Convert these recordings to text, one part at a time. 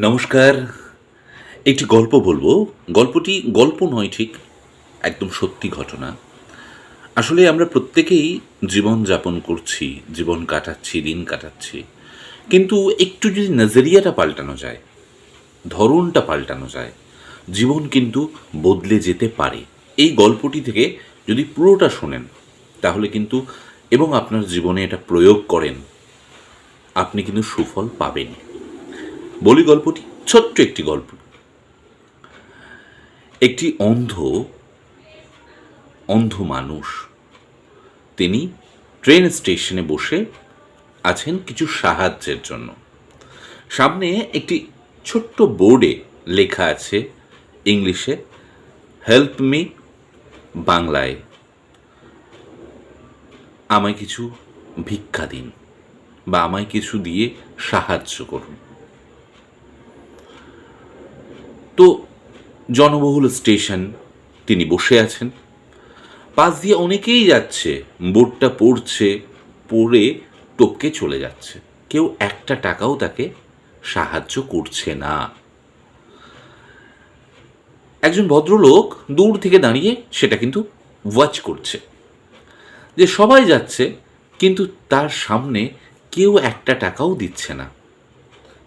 নমস্কার। একটি গল্প বলব। গল্পটি গল্প নয়, ঠিক একদম সত্যি ঘটনা। আসলে আমরা প্রত্যেকেই জীবন যাপন করছি, জীবন কাটাচ্ছি, দিন কাটাচ্ছি। কিন্তু একটু যদি নজরিয়াটা পাল্টানো যায়, ধরনটা পাল্টানো যায়, জীবন কিন্তু বদলে যেতে পারে। এই গল্পটি থেকে যদি পুরোটা শোনেন, তাহলে কিন্তু এবং আপনার জীবনে এটা প্রয়োগ করেন, আপনি কিন্তু সুফল পাবেন বলি গল্পটি, ছোট্ট একটি গল্প। একটি অন্ধ অন্ধ মানুষ। তিনি ট্রেন স্টেশনে বসে আছেন কিছু সাহায্যের জন্য। সামনে একটি ছোট্ট বোর্ডে লেখা আছে ইংলিশে হেল্প মি বাংলায়। আমায় কিছু ভিক্ষা দিন বা আমায় কিছু দিয়ে সাহায্য করুন। তো জনবহুল স্টেশন তিনি বসে আছেন। পাশ দিয়ে অনেকেই যাচ্ছে বোর্ডটা পড়ছে, পড়ে টপকে চলে যাচ্ছে। কেউ একটা টাকাও তাকে সাহায্য করছে না। একজন ভদ্রলোক দূর থেকে দাঁড়িয়ে সেটা কিন্তু ওয়াচ করছে। যে সবাই যাচ্ছে, কিন্তু তার সামনে কেউ একটা টাকাও দিচ্ছে না।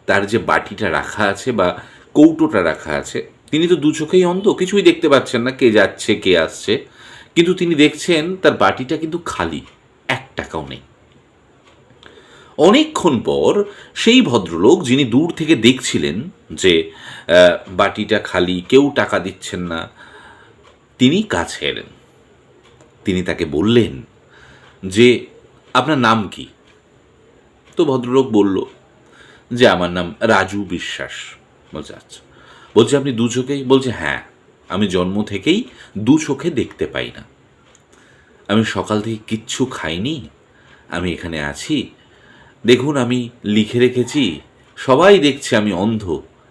তার যে বাটিটা রাখা আছে বা কৌটোটা রাখা আছে। তিনি তো দু চোখেই অন্ধ, কিছুই দেখতে পাচ্ছেন না কে যাচ্ছে, কে আসছে। কিন্তু তিনি দেখছেন তার বাটিটা কিন্তু খালি, এক টাকাও নেই। অনেকক্ষণ পর সেই ভদ্রলোক যিনি দূর থেকে দেখছিলেন যে বাটিটা খালি, কেউ টাকা দিচ্ছেন না, তিনি কাছে এলেন। তিনি তাকে বললেন যে, আপনার নাম কি? তো ভদ্রলোক বলল যে, আমার নাম রাজু বিশ্বাস। বলছে আচ্ছা বলছে, আপনি দু চোখেই বলছে হ্যাঁ আমি জন্ম থেকেই দু চোখে দেখতে পাই না। আমি সকাল থেকে কিচ্ছু খাইনি, আমি এখানে আছি। দেখুন, আমি লিখে রেখেছি, সবাই দেখছে আমি অন্ধ,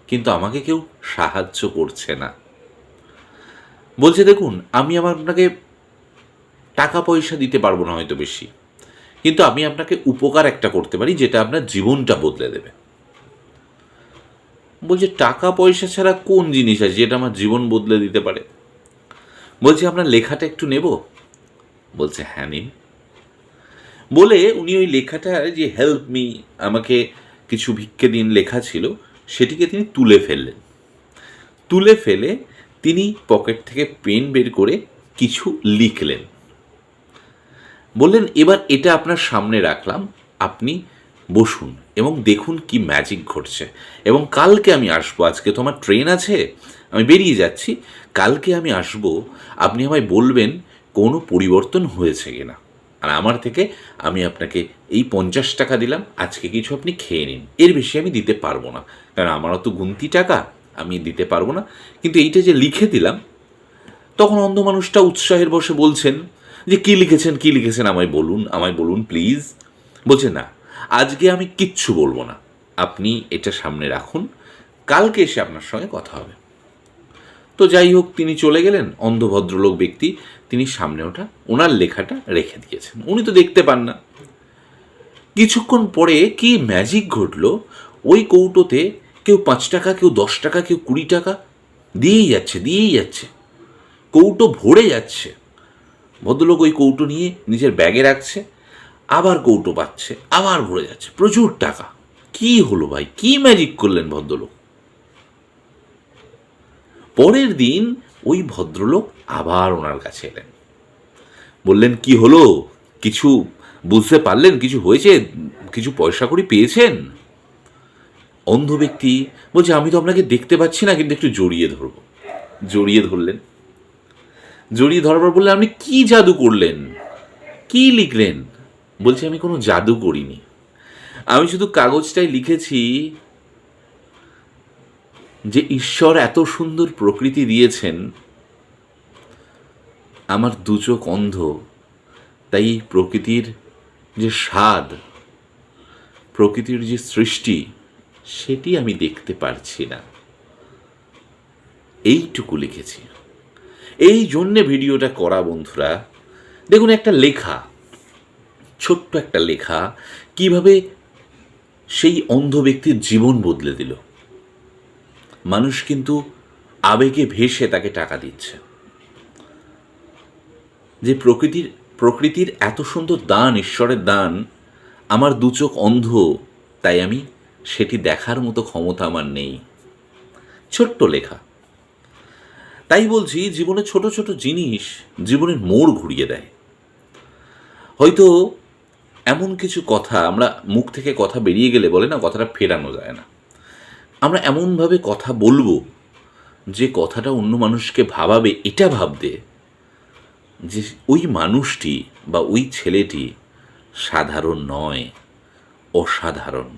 কিন্তু আমাকে কেউ সাহায্য করছে না। বলছে, দেখুন, আমি আমার আপনাকে টাকা পয়সা দিতে পারব না হয়তো বেশি, কিন্তু আমি আপনাকে উপকার একটা করতে পারি, যেটা আপনার জীবনটা বদলে দেবে। বলছে, টাকা পয়সা ছাড়া কোন জিনিস আছে যেটা আমার জীবন বদলে দিতে পারে? বলছে, আপনার লেখাটা একটু নেব? বলছে হ্যাঁ নিন। বলে উনি ওই লেখাটা যে হেল্প মি আমাকে কিছু ভিক্ষে দিন লেখা ছিল, সেটিকে তিনি তুলে ফেললেন। তুলে ফেলে তিনি পকেট থেকে পেন বের করে কিছু লিখলেন। বললেন, এবার এটা আপনার সামনে রাখলাম, আপনি বসুন এবং দেখুন কি ম্যাজিক ঘটছে। এবং কালকে আমি আসব, আজকে তো আমার ট্রেন আছে, আমি বেরিয়ে যাচ্ছি। কালকে আমি আসব, আপনি আমায় বলবেন কোনো পরিবর্তন হয়েছে কিনা। আর আমার থেকে আমি আপনাকে এই পঞ্চাশ টাকা দিলাম, আজকে কিছু আপনি খেয়ে নিন। এর বেশি আমি দিতে পারব না। কারণ আমারও তো গুনতি টাকা, আমি দিতে পারব না। কিন্তু এইটা যে লিখে দিলাম, তখন অন্ধ মানুষটা উৎসাহের বসে বলছেন যে, কি লিখেছেন কি লিখেছেন? আমায় বলুন আমায় বলুন প্লিজ বলছে, না আজকে আমি কিচ্ছু বলব না। আপনি এটা সামনে রাখুন। কালকে এসে আপনার সঙ্গে কথা হবে। তো যাই হোক, তিনি চলে গেলেন। অন্ধ ভদ্রলোক ব্যক্তি তিনি সামনে ওটা ওনার লেখাটা রেখে দিয়েছেন। উনি তো দেখতে পান না। কিছুক্ষণ পরে কি ম্যাজিক ঘটলো? ওই কৌটোতে কেউ পাঁচ টাকা, কেউ দশ টাকা, কেউ কুড়ি টাকা দিয়েই যাচ্ছে দিয়েই যাচ্ছে। কৌটো ভরে যাচ্ছে। ভদ্রলোক ওই কৌটো নিয়ে নিজের ব্যাগে রাখছে। আবার কৌটো পাচ্ছে, আবার ভরে যাচ্ছে, প্রচুর টাকা। কি হলো ভাই? কি ম্যাজিক করলেন ভদ্রলোক? পরের দিন ওই ভদ্রলোক আবার ওনার কাছে এলেন। বললেন, কি হলো? কিছু বুঝতে পারলেন? কিছু হয়েছে? কিছু পয়সা করি পেয়েছেন? অন্ধ ব্যক্তি বলছে, আমি তো আপনাকে দেখতে পাচ্ছি না, কিন্তু একটু জড়িয়ে ধরবো। জড়িয়ে ধরলেন। জড়িয়ে ধরার পর বললেন, আপনি কি জাদু করলেন? কি লিখলেন? বলছে আমি কোনো জাদু করিনি। আমি শুধু কাগজটায় লিখেছি যে ঈশ্বর এত সুন্দর প্রকৃতি দিয়েছেন। আমার দু চোখ অন্ধ, তাই প্রকৃতির যে স্বাদ, প্রকৃতির যে সৃষ্টি, সেটি আমি দেখতে পারছি না। এইটুকু লিখেছি। এই জন্যে ভিডিওটা করা বন্ধুরা, দেখুন একটা লেখা। ছোট্ট একটা লেখা কীভাবে সেই অন্ধ ব্যক্তির জীবন বদলে দিল। মানুষ কিন্তু আবেগে ভেসে তাকে টাকা দিচ্ছে। যে প্রকৃতির প্রকৃতির এত সুন্দর দান, ঈশ্বরের দান, আমার দু চোখ অন্ধ, তাই আমি সেটি দেখার মতো ক্ষমতা আমার নেই। ছোট্ট লেখা। তাই বলছি, জীবনে ছোট ছোট জিনিস জীবনের মোড় ঘুরিয়ে দেয়। হয়তো এমন কিছু কথা, আমরা মুখ থেকে কথা বেরিয়ে গেলে বলে না, কথাটা ফেরানো যায় না। আমরা এমনভাবে কথা বলব যে কথাটা অন্য মানুষকে ভাবাবে, এটা ভাবতে যে ওই মানুষটি বা ওই ছেলেটি সাধারণ নয়, অসাধারণ।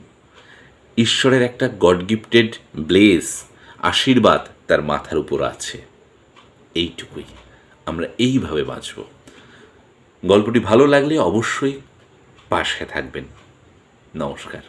ঈশ্বরের একটা গড গিফটেড ব্লেস, আশীর্বাদ তার মাথার উপর আছে। এইটুকুই। আমরা এইভাবে বাঁচব। গল্পটি ভালো লাগলে অবশ্যই পাশে থাকবেন। নমস্কার।